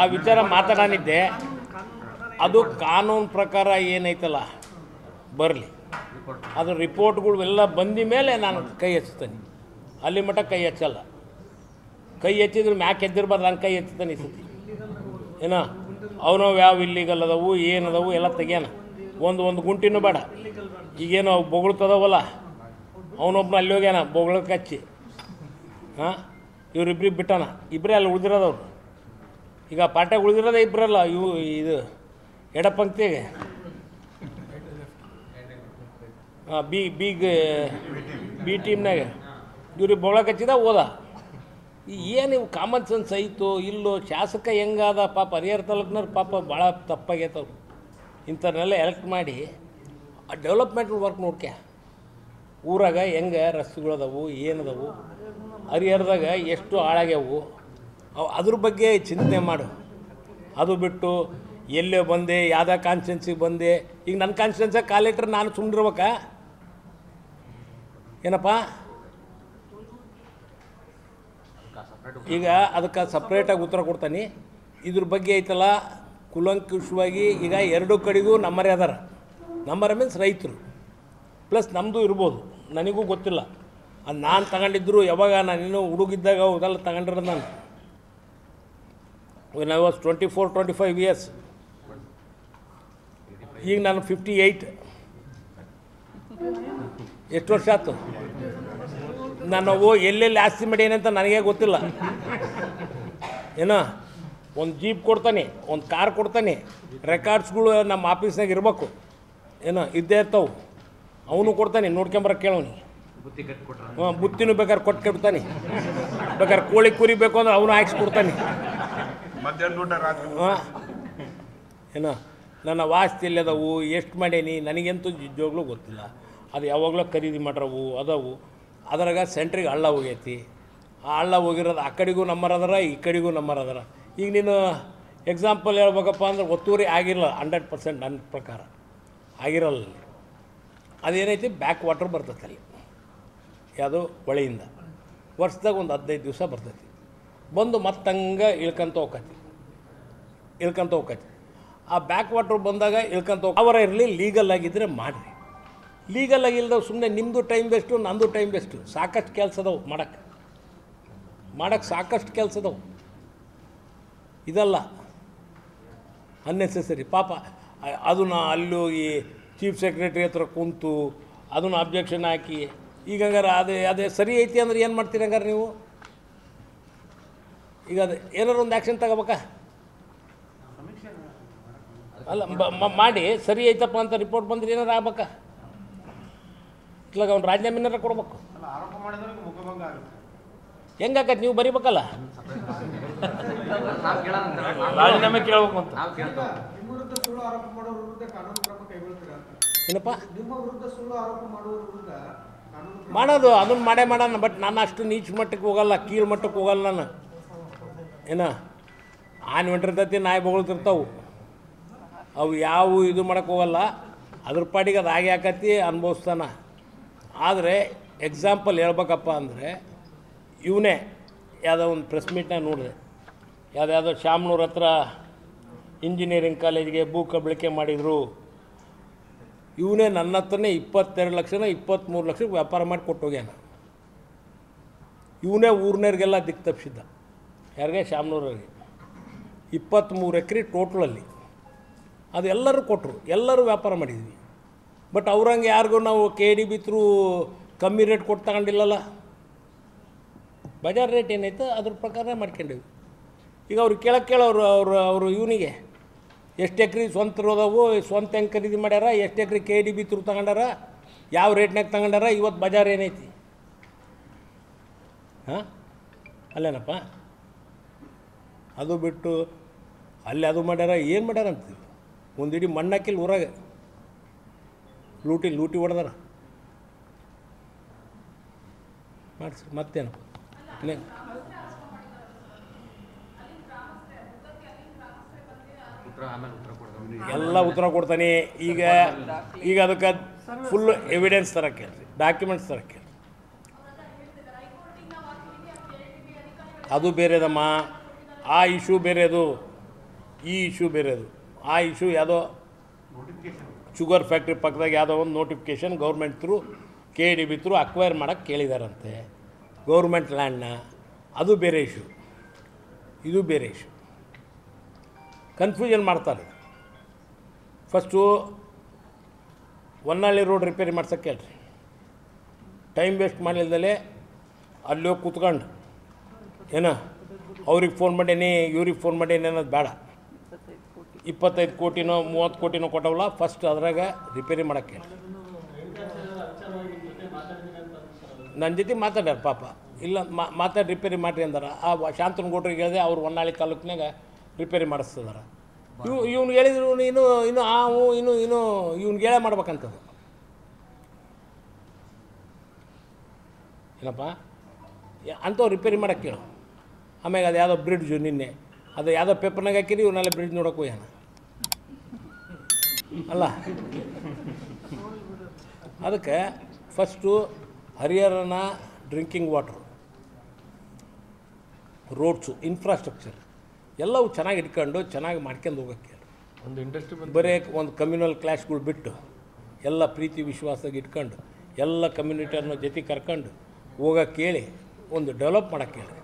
ಆ ವಿಚಾರ ಮಾತಾಡಾನಿದ್ದೆ ಅದು ಕಾನೂನು ಪ್ರಕಾರ ಏನೈತಲ್ಲ, ಬರಲಿ. ಅದು ರಿಪೋರ್ಟ್ಗಳು ಎಲ್ಲ ಬಂದ ಮೇಲೆ ನಾನು ಕೈ ಹಚ್ತೇನೆ ಅಲ್ಲಿ ಮಟ್ಟ ಕೈ ಹಚ್ಚಲ್ಲ ಕೈ ಹಚ್ಚಿದ್ರೆ ಮ್ಯಾಕ್ ಎದ್ದಿರ್ಬಾರ್ದು, ನಾನು ಕೈ ಹೆಚ್ಚುತ್ತೇನೆ ಈ ಸತಿ. ಏನೋ? ಅವನು ಯಾವ ಇಲ್ಲಿಗಲ್ ಅದಾವು ಏನದವು ಎಲ್ಲ ತೆಗಿಯೋಣ ಒಂದು ಒಂದು ಗುಂಟಿನೂ ಬೇಡ. ಈಗೇನು ಅವು ಬೊಗಳ್ತದವಲ್ಲ. ಅವನೊಬ್ಬನ ಅಲ್ಲಿ ಹೋಗ್ಯಾನ ಬೊಗಳಕ್ಕೆ ಹಚ್ಚಿ ಹಾಂ? ಇವರಿಬ್ರಿಗೆ ಬಿಟ್ಟಾನ. ಇಬ್ಬರೇ ಅಲ್ಲಿ ಉಳಿದಿರೋದವ್ರು. ಈಗ ಪಾಠ ಉಳಿದಿರೋದೇ ಇಬ್ಬರಲ್ಲ ಇವು ಇದು, ಎಡಪಂಕ್ತಿಗೆ. ಹಾಂ ಬಿ ಬಿಗ್ ಬಿ ಟೀಮ್ನಾಗ. ಇವ್ರಿಗೆ ಬೊಳಕ್ಕೆ ಹಚ್ಚಿದ ಓದ ಏನು ಇವು ಕಾಮನ್ ಸೆನ್ಸ್ ಐತು, ಇಲ್ಲೋ, ಶಾಸಕ ಹೆಂಗಾದ, ಪಾಪ ಹರಿಹರ ತಾಲೂಕ್ನವ್ರು ಪಾಪ ಭಾಳ ತಪ್ಪಾಗೈತವ್ರು ಇಂಥವ್ರನ್ನೆಲ್ಲ ಎಲೆಕ್ಟ್ ಮಾಡಿ, ಆ ಡೆವಲಪ್ಮೆಂಟ್ ವರ್ಕ್ ನೋಡ್ಕ್ಯ. ಊರಾಗ ಹೆಂಗೆ ರಸ್ತೆಗಳದವು ಏನದವು ಹರಿಹರದಾಗ ಎಷ್ಟು ಹಾಳಾಗ್ಯಾವು. ಅದ್ರ ಬಗ್ಗೆ ಚಿಂತನೆ ಮಾಡು. ಅದು ಬಿಟ್ಟು ಎಲ್ಲೇ ಬಂದೆ, ಯಾವುದೇ ಕಾನ್ಸ್ಟೆನ್ಸಿಗೆ ಬಂದೆ. ಈಗ ನನ್ನ ಕಾನ್ಸ್ಟೆನ್ಸಾಗ ಕಾಲಿಟ್ರೆ ನಾನು ಸುಂಡಿರ್ಬೇಕ ಏನಪ್ಪ? ಈಗ ಅದಕ್ಕೆ ಸಪ್ರೇಟಾಗಿ ಉತ್ತರ ಕೊಡ್ತಾನೆ. ಇದ್ರ ಬಗ್ಗೆ ಐತಲ್ಲ, ಕುಲಂಕುಷವಾಗಿ ಈಗ ಎರಡು ಕಡೆಗೂ ನಮ್ಮರೇ ಅದಾರ. ನಮ್ಮರ ಮೀನ್ಸ್ ರೈತರು. ಪ್ಲಸ್ ನಮ್ಮದು ಇರ್ಬೋದು. ನನಗೂ ಗೊತ್ತಿಲ್ಲ. ಅದು ನಾನು ತಗೊಂಡಿದ್ರು, ಯಾವಾಗ ನಾನು ಇನ್ನೂ ಹುಡುಗಿದ್ದಾಗ ಹೌದಲ್ಲ ತಗೊಂಡಿರೋದು ನಾನು. When I was twenty four twenty five years ಈಗ ನಾನು ಫಿಫ್ಟಿ ಏಯ್ಟ್ ಎಷ್ಟು ವರ್ಷ ಆಯ್ತು? ನಾನು ಓ ಎಲ್ಲೆಲ್ಲಿ ಆಸ್ತಿ ಮಾಡೇನೆ ಅಂತ ನನಗೆ ಗೊತ್ತಿಲ್ಲ. ಏನೋ ಒಂದು ಜೀಪ್ ಕೊಡ್ತಾನೆ ಒಂದು ಕಾರ್ ಕೊಡ್ತಾನೆ ರೆಕಾರ್ಡ್ಸ್ಗಳು ನಮ್ಮ ಆಫೀಸ್ನಾಗ ಇರಬೇಕು. ಏನೋ ಇದ್ದೇ ಇರ್ತಾವೆ. ಅವನು ಕೊಡ್ತಾನೆ ನೋಡ್ಕೊಂಬರ ಕೇಳೋನಿ. ಹಾಂ ಬುತ್ತಿನೂ ಬೇಕಾದ್ರೆ ಕೊಟ್ಟು ಕೆಡ್ತಾನೆ ಬೇಕಾದ್ರೆ ಕೋಳಿ ಕುರಿ ಬೇಕು ಅಂದ್ರೆ ಅವನು ಹಾಕ್ಸ್ಕೊಡ್ತಾನೆ ಮಧ್ಯಾಹ್ನ ಊಟ ರಾತ್ರಿ ಹಾಂ ಏನೋ, ನನ್ನ ವಾಸ್ತಿ ಎಲ್ಲದವು, ಎಷ್ಟು ಮಾಡೇನಿ, ನನಗಂತೂ ನಿಜವಾಗ್ಲೂ ಗೊತ್ತಿಲ್ಲ. ಅದು ಯಾವಾಗಲೂ ಖರೀದಿ ಮಾಡ್ರವು ಅದವು. ಅದ್ರಾಗ ಸೆಂಟ್ರಿಗೆ ಹಳ್ಳ ಹೋಗೈತಿ. ಆ ಹಳ್ಳ ಹೋಗಿರೋದು ಆ ಕಡೆಗೂ ಅದರ ಈ ಕಡೆಗೂ ಅದರ ಈಗ ನೀನು ಎಕ್ಸಾಂಪಲ್ ಹೇಳ್ಬೇಕಪ್ಪ ಅಂದ್ರೆ ಒತ್ತುವರಿ ಆಗಿರಲ್ಲ ಹಂಡ್ರೆಡ್ ಪರ್ಸೆಂಟ್ ನನ್ನ ಪ್ರಕಾರ. ಆಗಿರಲ್ಲ. ಅದೇನೈತಿ ಬ್ಯಾಕ್ ವಾಟರ್ ಬರ್ತೈತೆ ಅಲ್ಲಿ. ಯಾವುದು, ಹೊಳೆಯಿಂದ. ವರ್ಷದಾಗ ಒಂದು ಹದಿನೈದು ದಿವಸ ಬರ್ತೈತಿ. ಬಂದು ಮತ್ತಂಗ ಇಳ್ಕೊಂತ ಹೋಗತಿ ಇಳ್ಕೊಂತ ಹೋಗತಿ ಆ ಬ್ಯಾಕ್ ವಾಟ್ರ್ ಬಂದಾಗ ಇಳ್ಕೊಂತ ಹೋಗ ಅವರ ಇರಲಿ ಲೀಗಲ್ ಆಗಿದ್ದರೆ ಮಾಡಿರಿ. ಲೀಗಲ್ ಆಗಿಲ್ದವು ಸುಮ್ಮನೆ ನಿಮ್ಮದು ಟೈಮ್ ವೇಸ್ಟು ನಂದು ಟೈಮ್ ವೇಸ್ಟು ಸಾಕಷ್ಟು ಕೆಲಸ ಅದಾವು ಮಾಡಕ್ಕೆ ಮಾಡಕ್ಕೆ ಸಾಕಷ್ಟು ಕೆಲಸ ಇದಲ್ಲ. ಅನ್ನೆಸೆಸರಿ ಪಾಪ, ಅದನ್ನ ಅಲ್ಲಿ ಹೋಗಿ ಚೀಫ್ ಸೆಕ್ರೆಟರಿ ಹತ್ರ ಕುಂತು, ಅದನ್ನು ಅಬ್ಜೆಕ್ಷನ್ ಹಾಕಿ ಈಗ ಹಂಗಾರೆ ಅದೇ ಅದೇ ಸರಿ ಐತಿ ಅಂದ್ರೆ ಏನು ಮಾಡ್ತೀರಿ ಹಂಗಾರೆ ನೀವು? ಈಗ ಅದು ಏನಾರು ಒಂದು ಆ್ಯಕ್ಷನ್ ತಗೋಬೇಕಾ? ಅಲ್ಲ ಬ- ಮಾಡಿ ಸರಿ ಐತಪ್ಪ ಅಂತ ರಿಪೋರ್ಟ್ ಬಂದ್ರೆ ಏನಾರು ಆಗ್ಬೇಕಾ? ಇಟ್ಲಾಗ ಅವ್ನು ರಾಜೀನಾಮೆನಾರ ಕೊಡ್ಬೇಕು. ಆರೋಪ ಮಾಡಿದ್ರೆ ಮುಖಭಂಗ ಆಗುತ್ತೆ. ಹೆಂಗಾಕತ್ ನೀವು ಬರಿಬೇಕಲ್ಲ? ರಾಜೀನಾಮೆ ಕೇಳ್ಬೇಕು ಅಂತ. ನಾವು ಕೇಳ್ತೇವೆ ನಿಮ್ಮ ವಿರುದ್ಧ ಸುಳ್ಳು ಆರೋಪ ಮಾಡೋರ ವಿರುದ್ಧ ಕಾನೂನು ಕ್ರಮ ಕೈಗೊಳ್ತೀರಾ ಅಂತ. ಏನಪ್ಪ? ನಿಮ್ಮ ವಿರುದ್ಧ ಸುಳ್ಳು ಆರೋಪ ಮಾಡುವವರ ವಿರುದ್ಧ ಕಾನೂನು ಕ್ರಮ ಮಾಡೋದು ಅದನ್ನು ಮಾಡೇ ಮಾಡೋಣ ಬಟ್ ನಾನು ಅಷ್ಟು ನೀಚ ಮಟ್ಟಕ್ಕೆ ಹೋಗಲ್ಲ ಕೀಳು ಮಟ್ಟಕ್ಕೆ ಹೋಗಲ್ಲ ನಾನು. ಏನ? ಆನೆ ಹೊಂಟಿರ್ತೈತಿ ನಾಯಿ ಬೊಗಳ್ತಿರ್ತಾವು. ಅವು ಯಾವ ಇದು ಮಾಡಕ್ಕೆ ಹೋಗಲ್ಲ. ಅದ್ರ ಪಾಡಿಗೆ ಅದು ಹಾಗೆ ಆಕತಿ ಅನುಭವಿಸ್ತಾನ. ಆದರೆ ಎಕ್ಸಾಂಪಲ್ ಹೇಳ್ಬೇಕಪ್ಪ ಅಂದರೆ ಇವನೇ ಯಾವುದೋ ಒಂದು ಪ್ರೆಸ್ ಮೀಟ್ನಾಗ ನೋಡಿದೆ. ಯಾವುದ್ಯಾವುದೋ ಶಾಮನೂರ ಹತ್ರ ಇಂಜಿನಿಯರಿಂಗ್ ಕಾಲೇಜಿಗೆ ಭೂ ಕಬಳಿಕೆ ಮಾಡಿದರು. ಇವನೇ ನನ್ನ ಹತ್ರನೇ ಇಪ್ಪತ್ತೆರಡು ಲಕ್ಷನ ಇಪ್ಪತ್ತ್ಮೂರು ಲಕ್ಷಕ್ಕೆ ವ್ಯಾಪಾರ ಮಾಡಿ ಕೊಟ್ಟೋಗ್ಯಾನ. ಇವನೇ ಊರ್ನವ್ರಿಗೆಲ್ಲ ದಿಕ್ಕು ತಪ್ಪಿಸಿದ್ದ ಯಾರಿಗೆ ಶಾಮ್ನೂರವ್ರಿಗೆ ಇಪ್ಪತ್ತ್ಮೂರು ಎಕರೆ ಟೋಟ್ಲಲ್ಲಿ. ಅದು ಎಲ್ಲರೂ ಕೊಟ್ಟರು. ಎಲ್ಲರೂ ವ್ಯಾಪಾರ ಮಾಡಿದ್ವಿ. ಬಟ್ ಅವ್ರಂಗೆ ಯಾರಿಗೂ ನಾವು ಕೆ ಡಿ ಬಿ ತ್ರೂ ಕಮ್ಮಿ ರೇಟ್ ಕೊಟ್ಟು ತಗೊಂಡಿಲ್ಲಲ್ಲ. ಬಜಾರ್ ರೇಟ್ ಏನೈತೆ ಅದ್ರ ಪ್ರಕಾರ ಮಾಡ್ಕೊಂಡಿವಿ. ಈಗ ಅವ್ರು ಕೇಳಕ್ಕೆ ಕೇಳೋರು ಅವರು ಅವರು ಇವನಿಗೆ. ಎಷ್ಟು ಎಕ್ರೆ ಸ್ವಂತ ಇರೋದವು ಸ್ವಂತ ಹೆಂಗೆ ಖರೀದಿ ಮಾಡ್ಯಾರ, ಎಷ್ಟು acre K D B through ತಗೊಂಡಾರ, ಯಾವ ರೇಟ್ನಾಗ ತಗೊಂಡಾರ, ಇವತ್ತು ಬಜಾರ್ ಏನೈತಿ ಹಾಂ? ಅಲ್ಲೇನಪ್ಪ? ಅದು ಬಿಟ್ಟು ಅಲ್ಲಿ ಅದು ಮಾಡ್ಯಾರ, ಏನು ಮಾಡ್ಯಾರ ಅಂತೀವಿ ಒಂದು ಇಡೀ ಮಣ್ಣಾಕಿಲ್ಲ ಊರಾಗ. ಲೂಟಿ ಲೂಟಿ ಹೊಡೆದಾರ. ಮಾಡಿಸಿ, ಮತ್ತೇನು? ಎಲ್ಲ ಉತ್ತರ ಕೊಡ್ತಾನೆ. ಈಗ ಈಗ ಅದಕ್ಕೆ ಫುಲ್ ಎವಿಡೆನ್ಸ್ ತರಕ್ಕೆ ಹೇಳ್ರಿ ಡಾಕ್ಯುಮೆಂಟ್ಸ್ ತರಕ್ಕೆ ಅದು ಬೇರೆದಮ್ಮ. ಆ ಇಶ್ಯೂ ಬೇರೆದು, ಈ ಇಶ್ಯೂ ಬೇರೆದು. ಆ ಇಶ್ಯೂ ಯಾವುದೋ ಶುಗರ್ ಫ್ಯಾಕ್ಟ್ರಿ ಪಕ್ಕದಾಗ ಯಾವುದೋ ಒಂದು notification government through K D B through acquire ಮಾಡೋಕ್ಕೆ ಕೇಳಿದಾರಂತೆ. ಗೌರ್ಮೆಂಟ್ ಲ್ಯಾಂಡ್ನ, ಅದು ಬೇರೆ ಇಶ್ಯೂ ಇದು ಬೇರೆ ಇಶ್ಯೂ ಕನ್ಫ್ಯೂಷನ್ ಮಾಡ್ತಾರೆ. ಫಸ್ಟು ಹೊನ್ನಾಳಿ ರೋಡ್ ರಿಪೇರಿ ಮಾಡ್ಸೋಕೆ ಹೇಳ್ರಿ. ಟೈಮ್ ವೇಸ್ಟ್ ಮಾಡಿಲ್ದಲೇ ಹೋಗಿ ಕೂತ್ಕೊಂಡು. ಏನೋ? ಅವ್ರಿಗೆ ಫೋನ್ ಮಾಡೇನಿ, ಇವ್ರಿಗೆ ಫೋನ್ ಮಾಡೇನಿ ಅನ್ನೋದು ಬೇಡ. ಇಪ್ಪತ್ತೈದು ಕೋಟಿನೋ, ಮೂವತ್ತು ಕೋಟಿನೋ ಕೊಟ್ಟವಲ್ಲ ಫಸ್ಟ್ ಅದ್ರಾಗ ರಿಪೇರಿ ಮಾಡೋಕ್ಕೆ. ನನ್ನ ಜೊತೆ ಮಾತಾಡ್ಯಾರ ಪಾಪ. ಇಲ್ಲ ಮಾತಾಡಿ ರಿಪೇರಿ ಮಾಡಿರಿ ಅಂದಾರ. ಆ ಶಾಂತನ ಶಾಂತನಗೌಡ್ರಿಗೆ ಹೇಳಿದೆ, ಅವ್ರು ಹೊನ್ನಾಳಿ ತಾಲೂಕಿನಾಗ ರಿಪೇರಿ ಮಾಡಿಸ್ತದಾರ. ಇವ್, ಇವ್ನು ಹೇಳಿದ್ರು ಇನ್ನು ಇನ್ನು ಆ ಹೂ ಇನ್ನು ಇನ್ನು ಇವ್ನಿಗೆ ಹೇಳೇ ಮಾಡ್ಬೇಕಂತದ್ದು ಏನಪ್ಪ? ಅಂಥವು ರಿಪೇರಿ ಮಾಡಕ್ಕೆ ಕೇಳು. ಆಮ್ಯಾಗ ಅದು ಯಾವುದೋ ಬ್ರಿಡ್ಜು ನಿನ್ನೆ. ಅದು ಯಾವುದೋ ಪೇಪರ್ನಾಗ ಹಾಕಿರಿ ಇವನ್ನೆಲ್ಲ ಬ್ರಿಡ್ಜ್ ನೋಡೋಕೆ ಹೋಗ್ಯಾನ ಅಲ್ಲ? ಅದಕ್ಕೆ ಫಸ್ಟು ಹರಿಹರನ ಡ್ರಿಂಕಿಂಗ್ ವಾಟ್ರು ರೋಡ್ಸು ಇನ್ಫ್ರಾಸ್ಟ್ರಕ್ಚರ್ ಎಲ್ಲವೂ ಚೆನ್ನಾಗಿ ಇಟ್ಕೊಂಡು ಚೆನ್ನಾಗಿ ಮಾಡ್ಕೊಂಡು ಹೋಗೋಕ್ಕೆ. ಒಂದು ಇಂಡಸ್ಟ್ರಿ ಬರೀ ಒಂದು ಕಮ್ಯುನಲ್ ಕ್ಲಾಶ್ಗಳು ಬಿಟ್ಟು ಎಲ್ಲ ಪ್ರೀತಿ ವಿಶ್ವಾಸದಾಗ ಇಟ್ಕೊಂಡು ಎಲ್ಲ ಕಮ್ಯುನಿಟಿಯನ್ನು ಜೊತೆ ಕರ್ಕೊಂಡು ಹೋಗೋಕ್ಕೇಳಿ ಒಂದು ಡೆವಲಪ್ ಮಾಡೋಕ್ಕೆ ಹೇಳಿ.